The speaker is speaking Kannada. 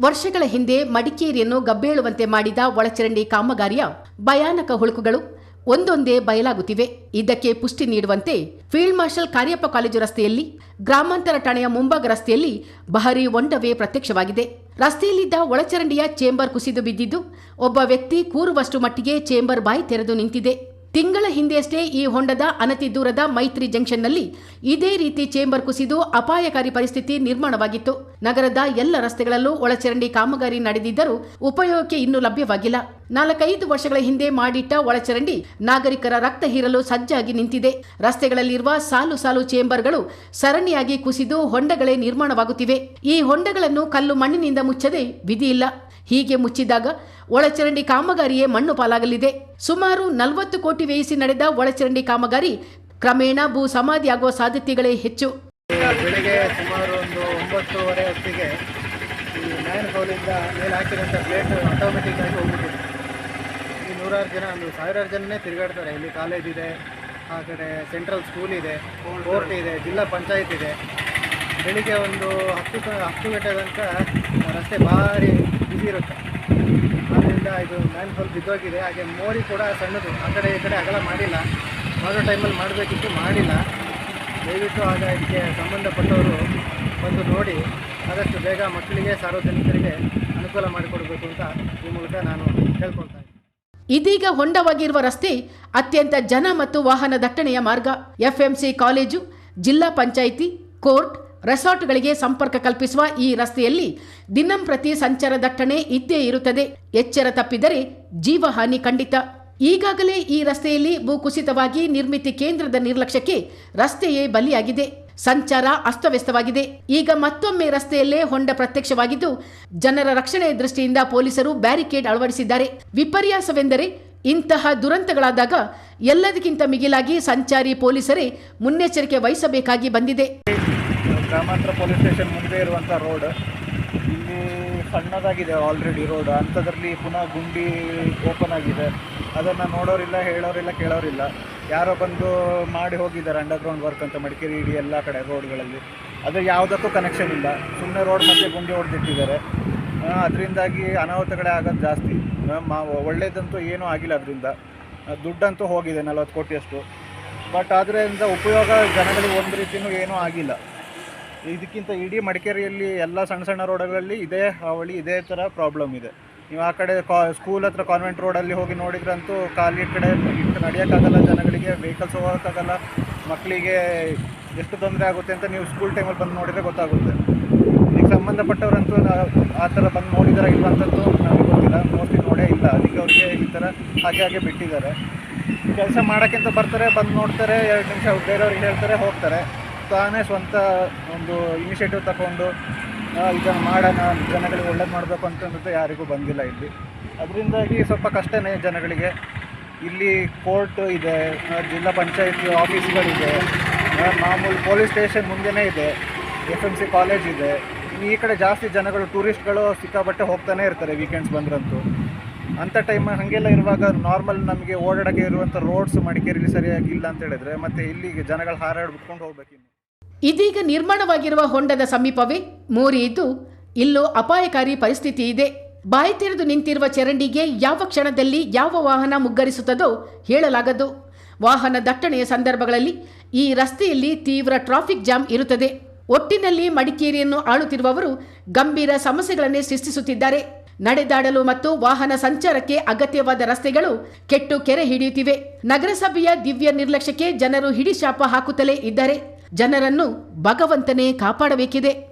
ವರ್ಷಗಳ ಹಿಂದೆ ಮಡಿಕೇರಿಯನ್ನು ಗಬ್ಬೇಳುವಂತೆ ಮಾಡಿದ ಒಳಚರಂಡಿ ಕಾಮಗಾರಿಯ ಭಯಾನಕ ಹುಳುಕುಗಳು ಒಂದೊಂದೇ ಬಯಲಾಗುತ್ತಿವೆ. ಇದಕ್ಕೆ ಪುಷ್ಟಿ ನೀಡುವಂತೆ ಫೀಲ್ಡ್ ಮಾರ್ಷಲ್ ಕಾರ್ಯಪ್ಪ ಕಾಲೇಜು ರಸ್ತೆಯಲ್ಲಿ, ಗ್ರಾಮಾಂತರ ಠಾಣೆಯ ಮುಂಭಾಗ ರಸ್ತೆಯಲ್ಲಿ ಬಹರಿ ಒಂಡವೇ ಪ್ರತ್ಯಕ್ಷವಾಗಿದೆ. ರಸ್ತೆಯಲ್ಲಿದ್ದ ಒಳಚರಂಡಿಯ ಚೇಂಬರ್ ಕುಸಿದು ಬಿದ್ದಿದ್ದು, ಒಬ್ಬ ವ್ಯಕ್ತಿ ಕೂರುವಷ್ಟು ಮಟ್ಟಿಗೆ ಚೇಂಬರ್ ಬಾಯಿ ತೆರೆದು ನಿಂತಿದೆ. ತಿಂಗಳ ಹಿಂದೆಯಷ್ಟೇ ಈ ಹೊಂಡದ ಅನತಿ ದೂರದ ಮೈತ್ರಿ ಜಂಕ್ಷನ್ನಲ್ಲಿ ಇದೇ ರೀತಿ ಚೇಂಬರ್ ಕುಸಿದು ಅಪಾಯಕಾರಿ ಪರಿಸ್ಥಿತಿ ನಿರ್ಮಾಣವಾಗಿತ್ತು. ನಗರದ ಎಲ್ಲ ರಸ್ತೆಗಳಲ್ಲೂ ಒಳಚರಂಡಿ ಕಾಮಗಾರಿ ನಡೆದಿದ್ದರೂ ಉಪಯೋಗಕ್ಕೆ ಇನ್ನೂ ಲಭ್ಯವಾಗಿಲ್ಲ. ನಾಲ್ಕೈದು ವರ್ಷಗಳ ಹಿಂದೆ ಮಾಡಿಟ್ಟ ಒಳಚರಂಡಿ ನಾಗರಿಕರ ರಕ್ತ ಹೀರಲು ಸಜ್ಜಾಗಿ ನಿಂತಿದೆ. ರಸ್ತೆಗಳಲ್ಲಿರುವ ಸಾಲು ಸಾಲು ಚೇಂಬರ್ಗಳು ಸರಣಿಯಾಗಿ ಕುಸಿದು ಹೊಂಡಗಳೇ ನಿರ್ಮಾಣವಾಗುತ್ತಿವೆ. ಈ ಹೊಂಡಗಳನ್ನು ಕಲ್ಲು ಮಣ್ಣಿನಿಂದ ಮುಚ್ಚದೆ ವಿಧಿಯಿಲ್ಲ. ಹೀಗೆ ಮುಚ್ಚಿದಾಗ ಒಳಚರಂಡಿ ಕಾಮಗಾರಿಯೇ ಮಣ್ಣು ಪಾಲಾಗಲಿದೆ. ಸುಮಾರು ನಲವತ್ತು ಕೋಟಿ ವ್ಯಯಿಸಿ ನಡೆದ ಒಳಚರಂಡಿ ಕಾಮಗಾರಿ ಕ್ರಮೇಣ ಭೂ ಸಮಾಧಿಯಾಗುವ ಸಾಧ್ಯತೆಗಳೇ ಹೆಚ್ಚು. ಬೆಳಿಗ್ಗೆ ಸುಮಾರು ಒಂದು ಒಂಬತ್ತೂವರೆ ಹೊತ್ತಿಗೆ ಈ ಮ್ಯಾನ್ ಹೌಲಿಂದ ಮೇಲೆ ಹಾಕಿದಂಥ ಪ್ಲೇಟ್ ಆಟೋಮೆಟಿಕ್ ಆಗಿ ಹೋಗ್ಬಿಟ್ಟಿದೆ. ಈ ನೂರಾರು ಜನ, ಒಂದು ಸಾವಿರಾರು ಜನನೇ ತಿರುಗಾಡ್ತಾರೆ. ಇಲ್ಲಿ ಕಾಲೇಜ್ ಇದೆ, ಆ ಕಡೆ ಸೆಂಟ್ರಲ್ ಸ್ಕೂಲ್ ಇದೆ ಕೋರ್ಟ್ ಇದೆ, ಜಿಲ್ಲಾ ಪಂಚಾಯತ್ ಇದೆ. ಬೆಳಿಗ್ಗೆ ಒಂದು ಹತ್ತು ಹತ್ತು ಗಂಟೆ ತನಕ ರಸ್ತೆ ಭಾರಿ ಬಿಸಿ ಇರುತ್ತೆ. ಆದ್ದರಿಂದ ಇದು ಮ್ಯಾನ್ ಫಾಲ್ ಬಿದ್ದೋಗಿದೆ. ಹಾಗೆ ಮೋರಿ ಕೂಡ ಸಣ್ಣದು. ಆ ಕಡೆ ಈ ಕಡೆ ಅಗಲ ಮಾಡಿಲ್ಲ. ಮಾಡೋ ಟೈಮಲ್ಲಿ ಮಾಡಬೇಕಿತ್ತು, ಮಾಡಿಲ್ಲ. ದಯವಿಟ್ಟು ಆಗ ಇದಕ್ಕೆ ಸಂಬಂಧಪಟ್ಟವರು ಬಂದು ನೋಡಿ. ಆದಷ್ಟು ಬೇಗ ಮಕ್ಕಳಿಗೆ, ಸಾರ್ವಜನಿಕರಿಗೆ ಅನುಕೂಲ ಮಾಡಿಕೊಡಬೇಕು ಅಂತ ಈ ಮೂಲಕ ನಾನು ಕೇಳ್ಕೊಳ್ತಾ ಇದ್ದೀನಿ. ಇದೀಗ ಹೊಂಡವಾಗಿರುವ ರಸ್ತೆ ಅತ್ಯಂತ ಜನ ಮತ್ತು ವಾಹನ ದಟ್ಟಣೆಯ ಮಾರ್ಗ. ಎಫ್ಎಂಸಿ ಕಾಲೇಜು, ಜಿಲ್ಲಾ ಪಂಚಾಯಿತಿ, ಕೋರ್ಟ್ ರೆಸಾರ್ಟ್ಗಳಿಗೆ ಸಂಪರ್ಕ ಕಲ್ಪಿಸುವ ಈ ರಸ್ತೆಯಲ್ಲಿ ದಿನಂಪ್ರತಿ ಸಂಚಾರ ದಟ್ಟಣೆ ಇದ್ದೇ ಇರುತ್ತದೆ. ಎಚ್ಚರ ತಪ್ಪಿದರೆ ಜೀವಹಾನಿ ಖಂಡಿತ. ಈಗಾಗಲೇ ಈ ರಸ್ತೆಯಲ್ಲಿ ಭೂಕುಸಿತವಾಗಿ ನಿರ್ಮಿತಿ ಕೇಂದ್ರದ ನಿರ್ಲಕ್ಷ್ಯಕ್ಕೆ ರಸ್ತೆಯೇ ಬಲಿಯಾಗಿದೆ. ಸಂಚಾರ ಅಸ್ತವ್ಯಸ್ತವಾಗಿದೆ. ಈಗ ಮತ್ತೊಮ್ಮೆ ರಸ್ತೆಯಲ್ಲೇ ಹೊಂಡ ಪ್ರತ್ಯಕ್ಷವಾಗಿದ್ದು, ಜನರ ರಕ್ಷಣೆ ದೃಷ್ಟಿಯಿಂದ ಪೊಲೀಸರು ಬ್ಯಾರಿಕೇಡ್ ಅಳವಡಿಸಿದ್ದಾರೆ. ವಿಪರ್ಯಾಸವೆಂದರೆ ಇಂತಹ ದುರಂತಗಳಾದಾಗ ಎಲ್ಲದಕ್ಕಿಂತ ಮಿಗಿಲಾಗಿ ಸಂಚಾರಿ ಪೊಲೀಸರೇ ಮುನ್ನೆಚ್ಚರಿಕೆ ವಹಿಸಬೇಕಾಗಿ ಬಂದಿದೆ. ಗ್ರಾಮಾಂತರ ಪೊಲೀಸ್ ಸ್ಟೇಷನ್ ಮುಂದೆ ಇರುವಂಥ ರೋಡ್ ಇಲ್ಲಿ ಸಣ್ಣದಾಗಿದೆ ಆಲ್ರೆಡಿ ರೋಡ್ ಅಂಥದ್ರಲ್ಲಿ ಪುನಃ ಗುಂಡಿ ಓಪನ್ ಆಗಿದೆ. ಅದನ್ನು ನೋಡೋರಿಲ್ಲ, ಹೇಳೋರಿಲ್ಲ, ಕೇಳೋರಿಲ್ಲ. ಯಾರೋ ಬಂದು ಮಾಡಿ ಹೋಗಿದ್ದಾರೆ ಅಂಡರ್ಗ್ರೌಂಡ್ ವರ್ಕ್ ಅಂತ ಮಡಿಕೇರಿ ಇಡೀ ಎಲ್ಲ ಕಡೆ ರೋಡ್ಗಳಲ್ಲಿ ಅದು ಯಾವುದಕ್ಕೂ ಕನೆಕ್ಷನ್ ಇಲ್ಲ. ಸುಮ್ಮನೆ ರೋಡ್ ಮಧ್ಯೆ ಗುಂಡಿ ಹೊಡೆದಿಟ್ಟಿದ್ದಾರೆ ಅದರಿಂದಾಗಿ ಅನಾಹುತಗಳೇ ಆಗೋದು ಜಾಸ್ತಿ. ಮಾ, ಒಳ್ಳೇದಂತೂ ಏನೂ ಆಗಿಲ್ಲ ಅದರಿಂದ. ದುಡ್ಡಂತೂ ಹೋಗಿದೆ ನಲ್ವತ್ತು ಕೋಟಿಯಷ್ಟು. ಬಟ್ ಅದರಿಂದ ಉಪಯೋಗ ಜನಗಳಿಗೆ ಒಂದು ರೀತಿಯೂ ಏನೂ ಆಗಿಲ್ಲ. ಇದಕ್ಕಿಂತ ಇಡೀ ಮಡಿಕೇರಿಯಲ್ಲಿ ಎಲ್ಲ ಸಣ್ಣ ಸಣ್ಣ ರೋಡ್ಗಳಲ್ಲಿ ಇದೇ ಹಾವಳಿ, ಇದೇ ಥರ ಪ್ರಾಬ್ಲಮ್ ಇದೆ. ನೀವು ಆ ಕಡೆ ಕಾ ಸ್ಕೂಲ್ ಹತ್ರ ಕಾನ್ವೆಂಟ್ ರೋಡಲ್ಲಿ ಹೋಗಿ ನೋಡಿದ್ರಂತೂ ಖಾಲಿ ಕಡೆ ನಡೆಯೋಕ್ಕಾಗಲ್ಲ, ಜನಗಳಿಗೆ ವೆಹಿಕಲ್ಸ್ ಹೋಗೋಕ್ಕಾಗಲ್ಲ, ಮಕ್ಕಳಿಗೆ ಎಷ್ಟು ತೊಂದರೆ ಆಗುತ್ತೆ ಅಂತ ನೀವು ಸ್ಕೂಲ್ ಟೈಮಲ್ಲಿ ಬಂದು ನೋಡಿದರೆ ಗೊತ್ತಾಗುತ್ತೆ. ಈಗ ಸಂಬಂಧಪಟ್ಟವರಂತೂ ಆ ಥರ ಬಂದು ನೋಡಿದಾರ ಇಲ್ಲ ಅಂತಂತೂ ನಮಗೆ ಗೊತ್ತಿಲ್ಲ. ಮೋಸ್ಟ್ಲಿ ನೋಡೇ ಇಲ್ಲ. ಅದಕ್ಕೆ ಅವ್ರಿಗೆ ಈ ಥರ ಹಾಗೆ ಹಾಗೆ ಬಿಟ್ಟಿದ್ದಾರೆ. ಕೆಲಸ ಮಾಡೋಕ್ಕಿಂತ ಬರ್ತಾರೆ, ಬಂದು ನೋಡ್ತಾರೆ, ಎರಡು ನಿಮಿಷ ಬೇರೆಯವ್ರಿಗೆ ಹೇಳ್ತಾರೆ, ಹೋಗ್ತಾರೆ. ತಾನೇ ಸ್ವಂತ ಒಂದು ಇನಿಷಿಯೇಟಿವ್ ತಗೊಂಡು ಇದನ್ನು ಮಾಡೋಣ, ಜನಗಳಿಗೆ ಒಳ್ಳೇದು ಮಾಡಬೇಕು ಅಂತಂದ್ರೆ ಯಾರಿಗೂ ಬಂದಿಲ್ಲ ಇಲ್ಲಿ. ಅದರಿಂದಾಗಿ ಸ್ವಲ್ಪ ಕಷ್ಟನೇ ಜನಗಳಿಗೆ. ಇಲ್ಲಿ ಕೋರ್ಟ್ ಇದೆ ಜಿಲ್ಲಾ ಪಂಚಾಯತ್ ಆಫೀಸ್ಗಳಿದೆ ಮಾಮೂಲಿ ಪೊಲೀಸ್ ಸ್ಟೇಷನ್ ಮುಂದೆನೇ ಇದೆ, ಎಫ್ ಎಂ ಸಿ ಕಾಲೇಜ್ ಇದೆ. ಈ ಕಡೆ ಜಾಸ್ತಿ ಜನಗಳು, ಟೂರಿಸ್ಟ್ಗಳು ಸಿಕ್ಕಾಪಟ್ಟೆ ಹೋಗ್ತಾನೆ ಇರ್ತಾರೆ ವೀಕೆಂಡ್ಸ್ ಬಂದ್ರಂತೂ. ಅಂಥ ಟೈಮ್ ಹಾಗೆಲ್ಲ ಇರುವಾಗ ನಾರ್ಮಲ್ ನಮಗೆ ಓಡಾಡೋಕ್ಕೆ ಇರುವಂಥ ರೋಡ್ಸ್ ಮಡಿಕೇರಿಲಿ ಸರಿಯಾಗಿ ಇಲ್ಲ ಅಂತ ಹೇಳಿದ್ರೆ ಮತ್ತೆ ಇಲ್ಲಿಗೆ ಜನಗಳು ಹಾರಾಡಿ ಬಿಟ್ಕೊಂಡು ಹೋಗ್ಬೇಕು ಇದೀಗ ನಿರ್ಮಾಣವಾಗಿರುವ ಹೊಂಡದ ಸಮೀಪವೇ ಮೋರಿ ಇದ್ದು ಇಲ್ಲೂ ಅಪಾಯಕಾರಿ ಪರಿಸ್ಥಿತಿ ಇದೆ. ಬಾಯಿ ತೆರೆದು ನಿಂತಿರುವ ಚರಂಡಿಗೆ ಯಾವ ಕ್ಷಣದಲ್ಲಿ ಯಾವ ವಾಹನ ಮುಗ್ಗರಿಸುತ್ತದೋ ಹೇಳಲಾಗದು. ವಾಹನ ದಟ್ಟಣೆಯ ಸಂದರ್ಭಗಳಲ್ಲಿ ಈ ರಸ್ತೆಯಲ್ಲಿ ತೀವ್ರ ಟ್ರಾಫಿಕ್ ಜಾಮ್ ಇರುತ್ತದೆ. ಒಟ್ಟಿನಲ್ಲಿ ಮಡಿಕೇರಿಯನ್ನು ಆಳುತ್ತಿರುವವರು ಗಂಭೀರ ಸಮಸ್ಯೆಗಳನ್ನೇ ಸೃಷ್ಟಿಸುತ್ತಿದ್ದಾರೆ. ನಡೆದಾಡಲು ಮತ್ತು ವಾಹನ ಸಂಚಾರಕ್ಕೆ ಅಗತ್ಯವಾದ ರಸ್ತೆಗಳು ಕೆಟ್ಟು ಕೆರೆ ಹಿಡಿಯುತ್ತಿವೆ. ನಗರಸಭೆಯ ದಿವ್ಯ ನಿರ್ಲಕ್ಷ್ಯಕ್ಕೆ ಜನರು ಹಿಡಿಶಾಪ ಹಾಕುತ್ತಲೇ ಇದ್ದಾರೆ. ಜನರನ್ನು ಭಗವಂತನೇ ಕಾಪಾಡಬೇಕಿದೆ.